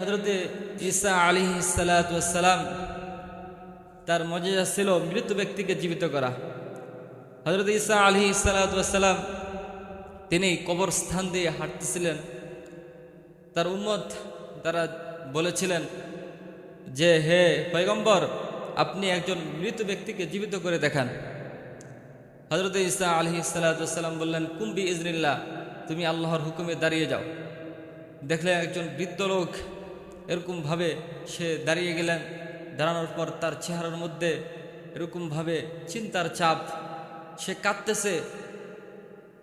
হজরতে ঈসা আলী সালাম তার মজা ছিল মৃত ব্যক্তিকে জীবিত করা। হজরত ঈসা আলী সালাম তিনি কবর স্থান দিয়ে হাঁটতেছিলেন। তার উম্মত তারা বলেছিলেন যে, হে পৈগম্বর আপনি একজন মৃত ব্যক্তিকে জীবিত করে দেখান। হজরত ঈসা আলহি সাল্লাম বললেন কুম্বি ইজনিল্লা তুমি আল্লাহর হুকুমে দাঁড়িয়ে যাও। দেখলে একজন বৃদ্ধ লোক এরকমভাবে সে দাঁড়িয়ে গেলেন। দাঁড়ানোর পর তার চেহারার মধ্যে এরকমভাবে চিন্তার চাপ। সে কাঁদতেছে।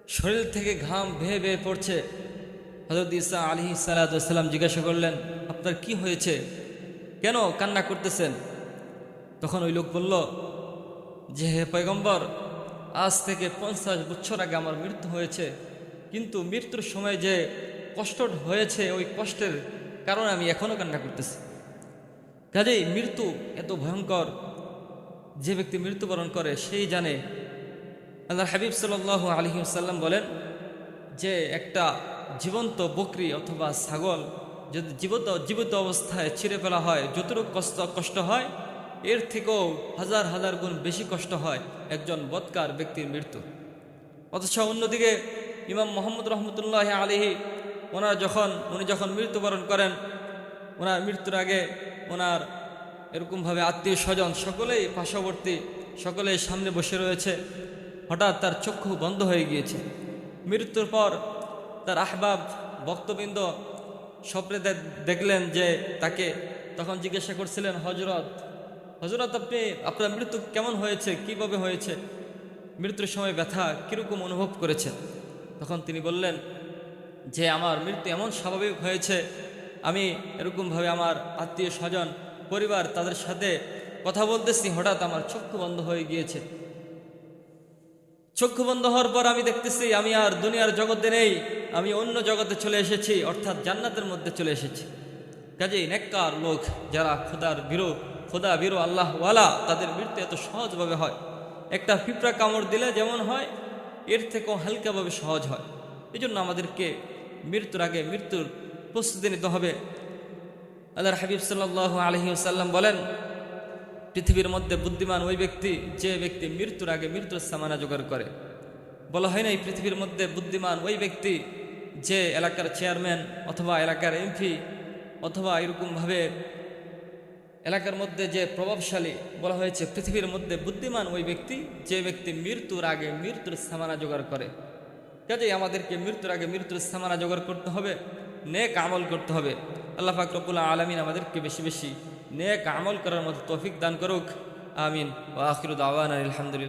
শরীর থেকে ঘাম ভেয়ে ভেয়ে পড়ছে। হজরত ইসা আলী সাল্লাম জিজ্ঞাসা করলেন, আপনার কি হয়েছে? কেন কান্না করতেছেন? তখন ওই লোক বলল, যে হে পয়গম্বর, আজ থেকে পঞ্চাশ বছর আগে আমার মৃত্যু হয়েছে। কিন্তু মৃত্যুর সময় যে কষ্ট হয়েছে, ওই কষ্টের কারণে আমি এখনও কান্না করতেছি। কাজেই মৃত্যু এত ভয়ঙ্কর, যে ব্যক্তি মৃত্যুবরণ করে সেই জানে। আল্লাহ হাবিব সাল আলহি সাল্লাম বলেন যে একটা জীবন্ত বকরি অথবা ছাগল যদি জীবিত জীবিত অবস্থায় ছিঁড়ে ফেলা হয়, যতটুকু কষ্ট কষ্ট হয়, এর থেকেও হাজার হাজার গুণ বেশি কষ্ট হয় একজন বৎকার ব্যক্তির মৃত্যু। অথচ অন্যদিকে ইমাম মোহাম্মদ রহমতুল্লাহ আলিহি ওনার যখন, উনি যখন মৃত্যুবরণ করেন, ওনার মৃত্যুর আগে ওনার এরকমভাবে আত্মীয় স্বজন সকলেই পার্শ্ববর্তী সকলেই সামনে বসে রয়েছে। হঠাৎ তার চক্ষু বন্ধ হয়ে গিয়েছে। মৃত্যুর পর তার আহবাব, ভক্তবৃন্দ স্বপ্নে দেখলেন যে তাকে তখন জিজ্ঞাসা করছিলেন হজরত হজরত আপনি, আপনার মৃত্যু কেমন হয়েছে? কীভাবে হয়েছে? মৃত্যুর সময় ব্যথা কীরকম অনুভব করেছেন? তখন তিনি বললেন যে আমার মৃত্যু এমন স্বাভাবিক হয়েছে, আমি এরকমভাবে আমার আত্মীয় স্বজন, পরিবার তাদের সাথে কথা বলতেছি, হঠাৎ আমার চক্ষু বন্ধ হয়ে গিয়েছে। চক্ষু বন্ধ হওয়ার পর আমি দেখতেছি, আমি আর দুনিয়ার জগতে নেই, আমি অন্য জগতে চলে এসেছি, অর্থাৎ জান্নাতের মধ্যে চলে এসেছি। কাজেই নেককার লোক যারা খোদার বিরো, খোদা বিরো আল্লাহ ওয়ালা তাদের মৃত্যু এত সহজভাবে হয়। একটা পিঁপড়া কামড় দিলে যেমন হয়, এর থেকেও হালকাভাবে সহজ হয়। এই জন্য আমাদেরকে মৃত্যুর আগে মৃত্যুর প্রস্তুতি নিতে হবে। আল্লাহর হাবিব সাল্লাহ আলহি বলেন, পৃথিবীর মধ্যে বুদ্ধিমান ওই ব্যক্তি যে ব্যক্তি মৃত্যুর আগে মৃত্যুর সামানা জোগাড় করে। বলা হয় না এই পৃথিবীর মধ্যে বুদ্ধিমান ওই ব্যক্তি যে এলাকার চেয়ারম্যান অথবা এলাকার এমপি অথবা এরকমভাবে এলাকার মধ্যে যে প্রভাবশালী বলা হয়েছে, পৃথিবীর মধ্যে বুদ্ধিমান ওই ব্যক্তি যে ব্যক্তি মৃত্যুর আগে মৃত্যুর সামানা জোগাড় করে। কাজেই আমাদেরকে মৃত্যুর আগে মৃত্যুর স্থামানা জোগাড় করতে হবে, নেক আমল করতে হবে। আল্লাহ ফাকরবুল্লাহ আলমিন আমাদেরকে বেশি বেশি নেক আমল করার মতো তৌফিক দান করুক। আমিন। ও আখিরুদ আওয়ান আলহামদুলিল্লাহ